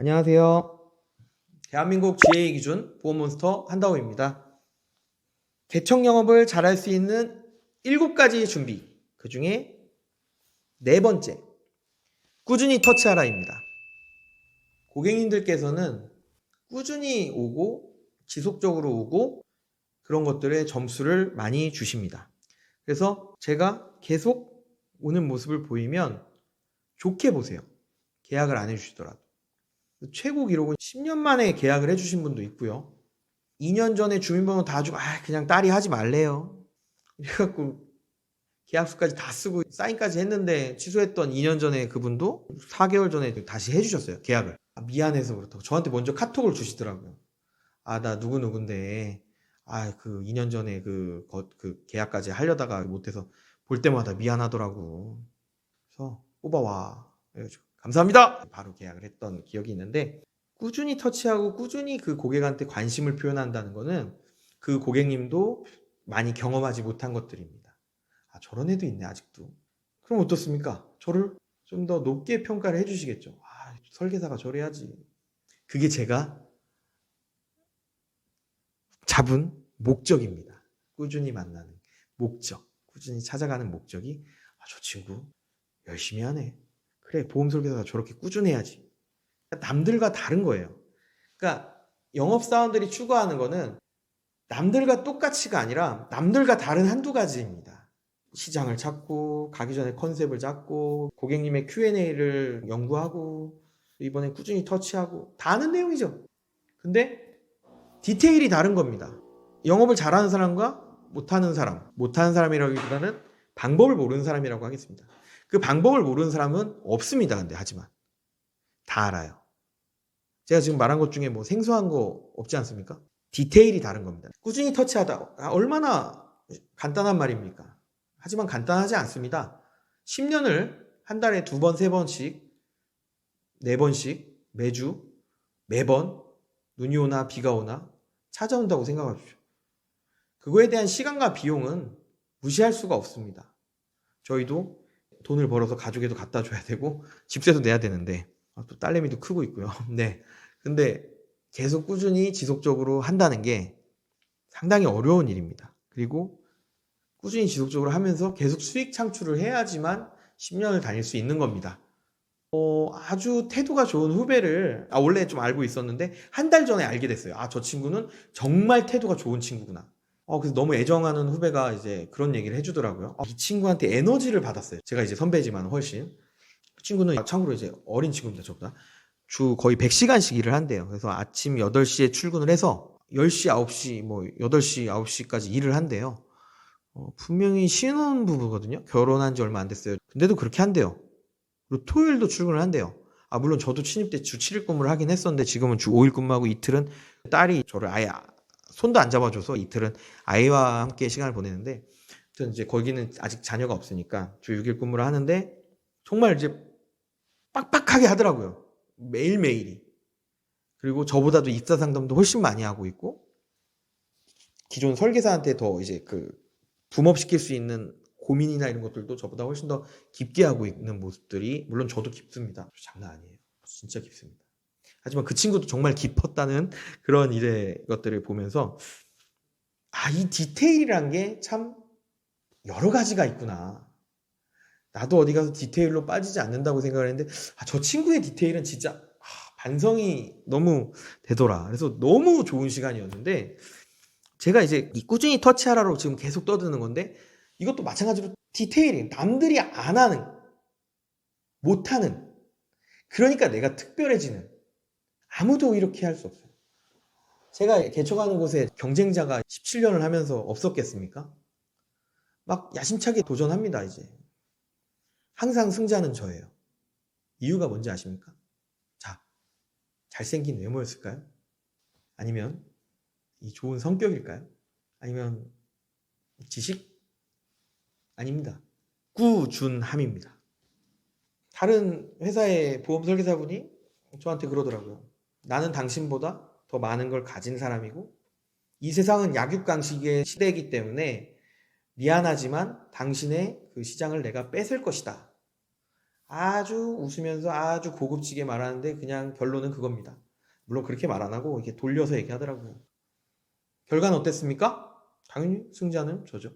안녕하세요. 대한민국 GA 기준 보험몬스터 한다호입니다. 개척 영업을 잘할 수 있는 7가지 준비. 그 중에 네 번째. 꾸준히 터치하라입니다. 고객님들께서는 꾸준히 오고 지속적으로 오고 그런 것들에 점수를 많이 주십니다. 그래서 제가 계속 오는 모습을 보이면 좋게 보세요. 계약을 안 해주시더라도. 최고 기록은 10년 만에 계약을 해주신 분도 있고요. 2년 전에 주민번호 다 주고, 아, 그냥 딸이 하지 말래요. 그래갖고 계약서까지 다 쓰고 사인까지 했는데 취소했던 2년 전에 그분도 4개월 전에 다시 해주셨어요. 계약을. 아, 미안해서 그렇다고. 저한테 먼저 카톡을 주시더라고요. 아, 나 누구 누군데, 아, 그 2년 전에 그, 거- 그 계약까지 하려다가 못해서 볼 때마다 미안하더라고. 그래서 뽑아와. 그래가지고 감사합니다. 바로 계약을 했던 기억이 있는데 꾸준히 터치하고 꾸준히 그 고객한테 관심을 표현한다는 거는 그 고객님도 많이 경험하지 못한 것들입니다. 아, 저런 애도 있네, 아직도. 그럼 어떻습니까? 저를 좀 더 높게 평가를 해주시겠죠. 아, 설계사가 저래야지. 그게 제가 잡은 목적입니다. 꾸준히 만나는 목적. 꾸준히 찾아가는 목적이 아, 저 친구 열심히 하네. 그래, 보험 설계사가 저렇게 꾸준해야지. 그러니까 남들과 다른 거예요. 그러니까 영업 사원들이 추구하는 거는 남들과 똑같이가 아니라 남들과 다른 한두 가지입니다. 시장을 찾고, 가기 전에 컨셉을 잡고, 고객님의 Q&A를 연구하고, 이번에 꾸준히 터치하고, 다 아는 내용이죠. 근데 디테일이 다른 겁니다. 영업을 잘하는 사람과 못하는 사람, 못하는 사람이라기보다는 방법을 모르는 사람이라고 하겠습니다. 그 방법을 모르는 사람은 없습니다. 근데 하지만 다 알아요. 제가 지금 말한 것 중에 뭐 생소한 거 없지 않습니까? 디테일이 다른 겁니다. 꾸준히 터치하다 아, 얼마나 간단한 말입니까? 하지만 간단하지 않습니다. 10년을 한 달에 두 번, 세 번씩, 네 번씩 매주 매번 눈이 오나 비가 오나 찾아온다고 생각하십시오. 그거에 대한 시간과 비용은 무시할 수가 없습니다. 저희도 돈을 벌어서 가족에도 갖다 줘야 되고 집세도 내야 되는데 아, 또 딸내미도 크고 있고요. 네. 근데 계속 꾸준히 지속적으로 한다는 게 상당히 어려운 일입니다. 그리고 꾸준히 지속적으로 하면서 계속 수익 창출을 해야지만 10년을 다닐 수 있는 겁니다. 어, 아주 태도가 좋은 후배를 아, 원래 좀 알고 있었는데 한 달 전에 알게 됐어요. 아, 저 친구는 정말 태도가 좋은 친구구나. 어, 그래서 너무 애정하는 후배가 이제 그런 얘기를 해주더라고요. 어, 이 친구한테 에너지를 받았어요. 제가 이제 선배지만 훨씬. 그 친구는 참고로 이제 어린 친구입니다, 저보다. 주 거의 100시간씩 일을 한대요. 그래서 아침 8시에 출근을 해서 10시, 9시, 뭐 8시, 9시까지 일을 한대요. 어, 분명히 신혼 부부거든요. 결혼한 지 얼마 안 됐어요. 근데도 그렇게 한대요. 그리고 토요일도 출근을 한대요. 아, 물론 저도 신입 때 주 7일 근무를 하긴 했었는데 지금은 주 5일 근무하고 이틀은 딸이 저를 아예 손도 안 잡아줘서 이틀은 아이와 함께 시간을 보내는데 아무튼 이제 거기는 아직 자녀가 없으니까 주 6일 근무를 하는데 정말 이제 빡빡하게 하더라고요. 매일매일이. 그리고 저보다도 입사 상담도 훨씬 많이 하고 있고 기존 설계사한테 더 이제 그 붐업시킬 수 있는 고민이나 이런 것들도 저보다 훨씬 더 깊게 하고 있는 모습들이 물론 저도 깊습니다. 장난 아니에요. 진짜 깊습니다. 하지만 그 친구도 정말 깊었다는 그런 일의 것들을 보면서 아, 이 디테일이란 게 참 여러 가지가 있구나. 나도 어디 가서 디테일로 빠지지 않는다고 생각을 했는데 아, 저 친구의 디테일은 진짜 아, 반성이 너무 되더라. 그래서 너무 좋은 시간이었는데 제가 이제 이 꾸준히 터치하라로 지금 계속 떠드는 건데 이것도 마찬가지로 디테일이 남들이 안 하는 못하는 그러니까 내가 특별해지는 아무도 이렇게 할 수 없어요. 제가 개척하는 곳에 경쟁자가 17년을 하면서 없었겠습니까? 막 야심차게 도전합니다, 이제. 항상 승자는 저예요. 이유가 뭔지 아십니까? 자, 잘생긴 외모였을까요? 아니면 이 좋은 성격일까요? 아니면 지식? 아닙니다. 꾸준함입니다. 다른 회사의 보험 설계사분이 저한테 그러더라고요. 나는 당신보다 더 많은 걸 가진 사람이고 이 세상은 약육강식의 시대이기 때문에 미안하지만 당신의 그 시장을 내가 뺏을 것이다. 아주 웃으면서 아주 고급지게 말하는데 그냥 결론은 그겁니다. 물론 그렇게 말 안 하고 이렇게 돌려서 얘기하더라고요. 결과는 어땠습니까? 당연히 승자는 저죠.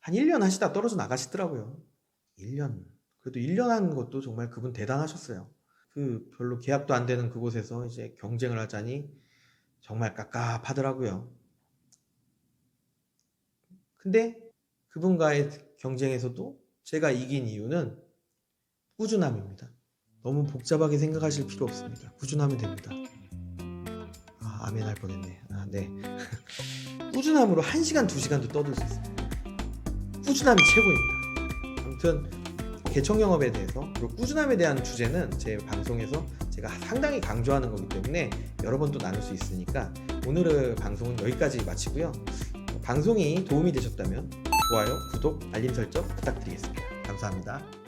한 1년 하시다 떨어져 나가시더라고요. 1년. 그래도 1년 한 것도 정말 그분 대단하셨어요. 그 별로 계약도 안 되는 그곳에서 이제 경쟁을 하자니 정말 깝깝하더라고요. 근데 그분과의 경쟁에서도 제가 이긴 이유는 꾸준함입니다. 너무 복잡하게 생각하실 필요 없습니다. 꾸준하면 됩니다. 아, 아멘 할 뻔했네. 아, 네. 꾸준함으로 1시간, 2시간도 떠들 수 있습니다. 꾸준함이 최고입니다. 아무튼 개청 영업에 대해서 그리고 꾸준함에 대한 주제는 제 방송에서 제가 상당히 강조하는 거기 때문에 여러 번 또 나눌 수 있으니까 오늘의 방송은 여기까지 마치고요. 방송이 도움이 되셨다면 좋아요, 구독, 알림 설정 부탁드리겠습니다. 감사합니다.